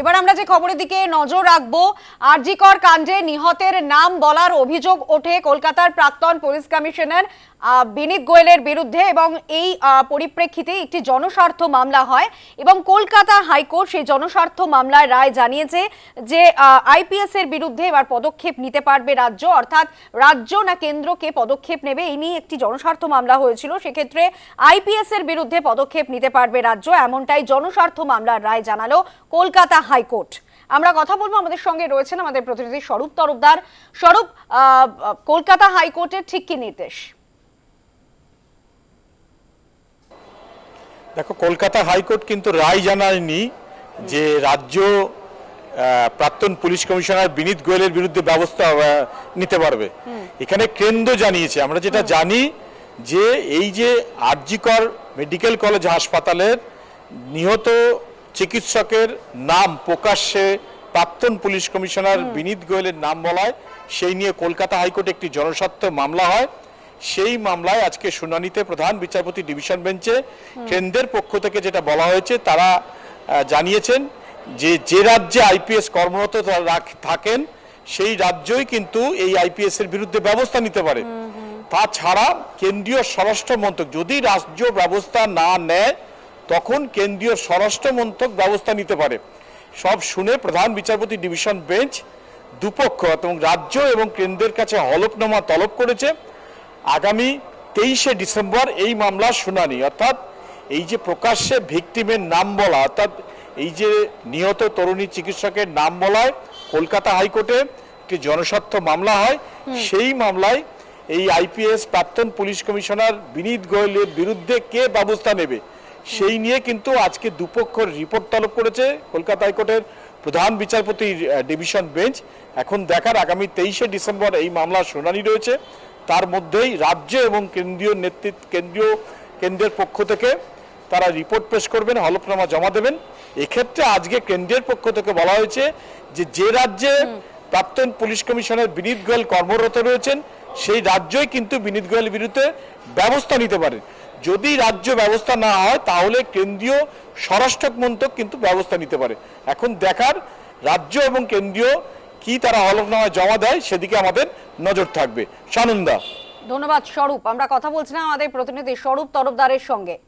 এবার আমরা যে খবরের দিকে নজর রাখব আরজিকর কাণ্ডে নিহতের নাম বলার অভিযোগ ওঠে কলকাতার প্রাক্তন পুলিশ কমিশনার বিনীত গোয়েলের বিরুদ্ধে এবং এই পরিপ্রেক্ষিতে একটি জনস্বার্থ মামলা হয় এবং কলকাতা হাইকোর্ট সেই জনস্বার্থ মামলার রায় জানিয়েছে যে আইপিএস এর বিরুদ্ধে এবার পদক্ষেপ নিতে পারবে রাজ্য, অর্থাৎ রাজ্য না কেন্দ্রকে পদক্ষেপ নেবে। এই নিয়ে একটি জনস্বার্থ মামলা হয়েছিল। সেক্ষেত্রে আইপিএস এর বিরুদ্ধে পদক্ষেপ নিতে পারবে রাজ্য। এমনটাই জনস্বার্থ মামলার রায় জানালো কলকাতা হাইকোর্ট। আমরা কথা বলব আমাদের সঙ্গে রয়েছেন আমাদের প্রতিনিধি স্বরূপ তরফদার। স্বরূপ কলকাতা হাইকোর্টের ঠিক কি নির্দেশ? দেখো কলকাতা হাইকোর্ট কিন্তু রায় জানায়নি যে রাজ্য প্রাক্তন পুলিশ কমিশনার বিনীত গোয়েলের বিরুদ্ধে ব্যবস্থা নিতে পারবে। এখানে কেন্দ্র জানিয়েছে আমরা যেটা জানি যে এই যে আরজিকর মেডিকেল কলেজ হাসপাতালের নিহত চিকিৎসকের নাম প্রকাশ্যে প্রাক্তন পুলিশ কমিশনার বিনীত গোয়েলের নাম বলায় সেই নিয়ে কলকাতা হাইকোর্টে একটি জনস্বার্থ মামলা হয়। সেই মামলায় আজকে শুনানিতে প্রধান বিচারপতি ডিভিশন বেঞ্চে কেন্দ্রের পক্ষ থেকে যেটা বলা হয়েছে তারা জানিয়েছেন যে যে রাজ্যে আইপিএস কর্মরত থাকেন সেই রাজ্যই কিন্তু এই আইপিএস এর বিরুদ্ধে ব্যবস্থা নিতে পারে। তাছাড়া কেন্দ্রীয় স্বরাষ্ট্র মন্ত্রক যদি রাজ্য ব্যবস্থা না নেয় তখন কেন্দ্রীয় স্বরাষ্ট্র মন্ত্রক ব্যবস্থা নিতে পারে। সব শুনে প্রধান বিচারপতি ডিভিশন বেঞ্চ দুপক্ষ এবং রাজ্য এবং কেন্দ্রের কাছে হলফনামা তলব করেছে। আগামী তেইশে ডিসেম্বর এই মামলার শুনানি। অর্থাৎ এই যে প্রকাশ্যে ভিকটিমের নাম বলা অর্থাৎ এই যে নিহত তরুণী চিকিৎসকের নাম বলায় কলকাতা হাইকোর্টে একটি জনস্বার্থ মামলা হয়। সেই মামলায় এই আইপিএস প্রাক্তন পুলিশ কমিশনার বিনীত গোয়েলের বিরুদ্ধে কে ব্যবস্থা নেবে? সেই নিয়ে কিন্তু আজকে দুপক্ষর রিপোর্ট তলব করেছে কলকাতা হাইকোর্টের প্রধান বিচারপতির ডিভিশন বেঞ্চ। এখন দেখার আগামী তেইশে ডিসেম্বর এই মামলার শুনানি রয়েছে। তার মধ্যেই রাজ্য এবং কেন্দ্রীয় নেতৃত্ব কেন্দ্রীয় কেন্দ্রের পক্ষ থেকে তারা রিপোর্ট পেশ করবেন হলফনামা জমা দেবেন। এক্ষেত্রে আজকে কেন্দ্রের পক্ষ থেকে বলা হয়েছে যে যে রাজ্যে প্রাক্তন পুলিশ কমিশনার বিনীত গোয়েল কর্মরত রয়েছেন সেই রাজ্যই কিন্তু বিনীত গোয়েলের বিরুদ্ধে ব্যবস্থা নিতে পারে। যদি রাজ্য ব্যবস্থা না হয়, তাহলে কেন্দ্রীয় স্বরাষ্ট্র মন্ত্রক কিন্তু ব্যবস্থা নিতে পারে। এখন দেখার রাজ্য এবং কেন্দ্রীয় কি তারা হলফনামায় জমা দেয়, সেদিকে আমাদের নজর থাকবে। সানন্দা। ধন্যবাদ, স্বরূপ। আমরা কথা বলছিলাম আমাদের প্রতিনিধি স্বরূপ তরফদারের সঙ্গে।